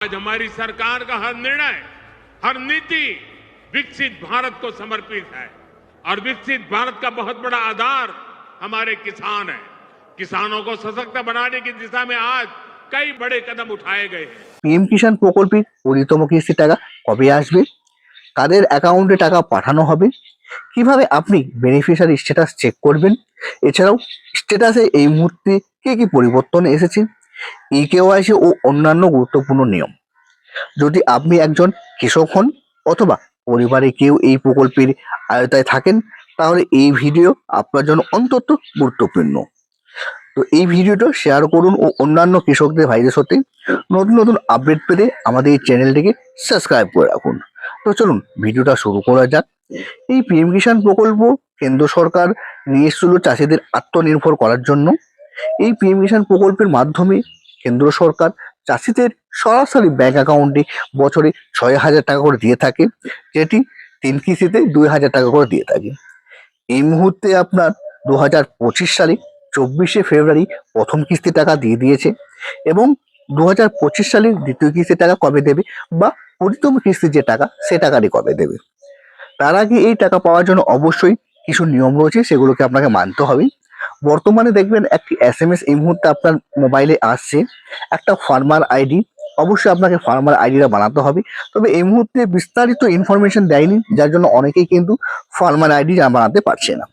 आज हमारी सरकार का हर निर्णय हर नीति विकसित भारत को समर्पित है और विकसित भारत का बहुत बड़ा आधार हमारे किसान है किसानों को सशक्त बनाने की दिशा में आज कई बड़े कदम उठाए गए हैं পিএম কিষাণ প্রকল্পের কুড়িতম কিস্তি টাকা কবে আসবে কাদের অ্যাকাউন্টে টাকা পাঠানো হবে কিভাবে আপনি বেনিফিশিয়ারি স্ট্যাটাস চেক করবেন এছাড়াও স্ট্যাটাসে এই মুহূর্তে কি কি পরিবর্তন এসেছে ই কেওয়াইসি ও অন্যান্য গুরুত্বপূর্ণ নিয়ম। যদি আপনি একজন কৃষক হন অথবা পরিবারে কেউ এই প্রকল্পের আয়তায় থাকেন, তাহলে এই ভিডিও আপনার জন্য অন্তত গুরুত্বপূর্ণ। তো এই ভিডিওটা শেয়ার করুন ও অন্যান্য কৃষকদের ভাইদের সাথে নতুন নতুন আপডেট পেতে আমাদের এই চ্যানেলটিকে সাবস্ক্রাইব করে রাখুন। তো চলুন, ভিডিওটা শুরু করা যাক। এই পিএম কিষাণ প্রকল্প কেন্দ্র সরকার নিয়ে এসেছিল চাষিদের আত্মনির্ভর করার জন্য। এই পিএম কিষাণ প্রকল্পের মাধ্যমে কেন্দ্র সরকার চাষিদের সরাসরি ব্যাংক অ্যাকাউন্টে বছরে ছয় হাজার টাকা করে দিয়ে থাকে, যেটি তিন কিস্তিতে দুই হাজার টাকা করে দিয়ে থাকে। এই মুহূর্তে আপনার দু হাজার পঁচিশ সালে চব্বিশে ফেব্রুয়ারি প্রথম কিস্তি টাকা দিয়ে দিয়েছে এবং দু হাজার পঁচিশ সালের দ্বিতীয় কিস্তি টাকা কবে দেবে বা কুড়িতম কিস্তির যে টাকা, সে টাকাটি কবে দেবে। তার আগে এই টাকা পাওয়ার জন্য অবশ্যই কিছু নিয়ম রয়েছে, সেগুলোকে আপনাকে মানতে হবে। বর্তমানে দেখবেন একটি এস এম এস এই মুহূর্তে আপনার মোবাইলে আসছে। একটা ফার্মার আইডি অবশ্যই আপনাকে ফার্মার আইডিটা বানাতে হবে। তবে এই মুহূর্তে বিস্তারিত ইনফরমেশন দেয়নি, যার জন্য অনেকেই কিন্তু ফার্মার আইডি বানাতে পারছে না।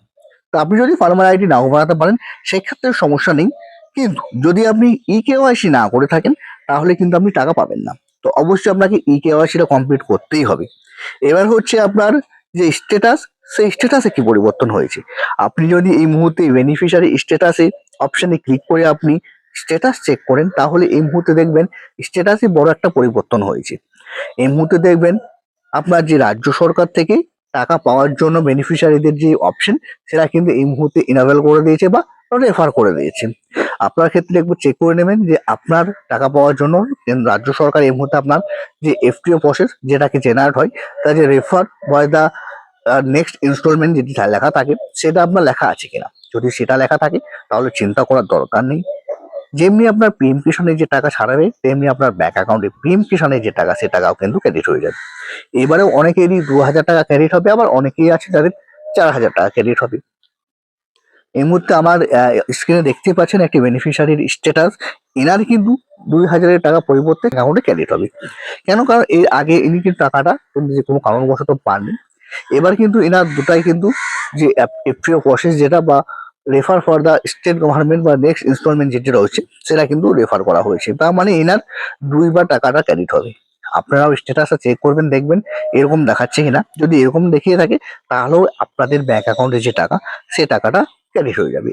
তো আপনি যদি ফার্মার আইডি নাও বানাতে পারেন, সেক্ষেত্রে সমস্যা নেই। কিন্তু যদি আপনি ই কেওয়াইসি না করে থাকেন, তাহলে কিন্তু আপনি টাকা পাবেন না। তো অবশ্যই আপনাকে ই কেওয়াইসিটা কমপ্লিট করতেই হবে। এবার হচ্ছে আপনার যে স্ট্যাটাস সেই স্ট্যাটাসে কি পরিবর্তন হয়েছে? আপনি যদি এই মুহূর্তে বেনিফিশিয়ারি স্ট্যাটাসে অপশনে ক্লিক করে আপনি স্ট্যাটাস চেক করেন, তাহলে এই মুহূর্তে দেখবেন স্ট্যাটাসে বড় একটা পরিবর্তন হয়েছে। এই মুহূর্তে দেখবেন আপনার যে রাজ্য সরকার থেকে টাকা পাওয়ার জন্য বেনিফিশিয়ারিদের যে অপশন সেটা কিন্তু এই মুহূর্তে ইনাবেল করে দিয়েছে বা রেফার করে দিয়েছে। আপনার ক্ষেত্রে একবার চেক করে নেবেন যে আপনার টাকা পাওয়ার জন্য রাজ্য সরকার এই মুহূর্তে আপনার যে এফটিও প্রসেস যেটাকে জেনারেট হয়, তার যে refer by the next instalment যেটি লেখা থাকে, সেটা আপনার লেখা আছে কিনা? যদি সেটা লেখা থাকে, তাহলে চিন্তা করার দরকার নেই। যেমনি আপনার পিএম কিষানের যে টাকা ছাড়াবে, তেমনি আপনার ব্যাংক অ্যাকাউন্টে পিএম কিষানের যে টাকা, সে টাকাও কিন্তু ক্রেডিট হয়ে যাবে। এবারে অনেকেরই দু হাজার টাকা ক্রেডিট হবে, আবার অনেকেই আছে যাদের চার হাজার টাকা ক্রেডিট হবে। এই মুহূর্তে আমার স্ক্রিনে দেখতে পাচ্ছেন একটি বেনিফিশিয়ারির স্ট্যাটাস এনার কিন্তু দুই হাজারের টাকা পরিবর্তে অ্যাকাউন্টে ক্রেডিট হবে। কেন? কারণ এর আগে ইনি কিন্তু টাকাটা যে কোনো কারণবশত পাননি। এবার কিন্তু এনার দুটাই কিন্তু যে এফপিও প্রসেস যেটা বা refer for the state government বা নেক্সট ইনস্টলমেন্ট যেটি রয়েছে সেটা কিন্তু রেফার করা হয়েছে। তার মানে এনার দুইবার টাকাটা ক্যারিট হবে। আপনারাও স্ট্যাটাসটা চেক করবেন, দেখবেন এরকম দেখাচ্ছে কিনা। যদি এরকম দেখিয়ে থাকে, তাহলেও আপনাদের ব্যাঙ্ক অ্যাকাউন্টে যে টাকা, সে টাকাটা ক্যারিট হয়ে যাবে।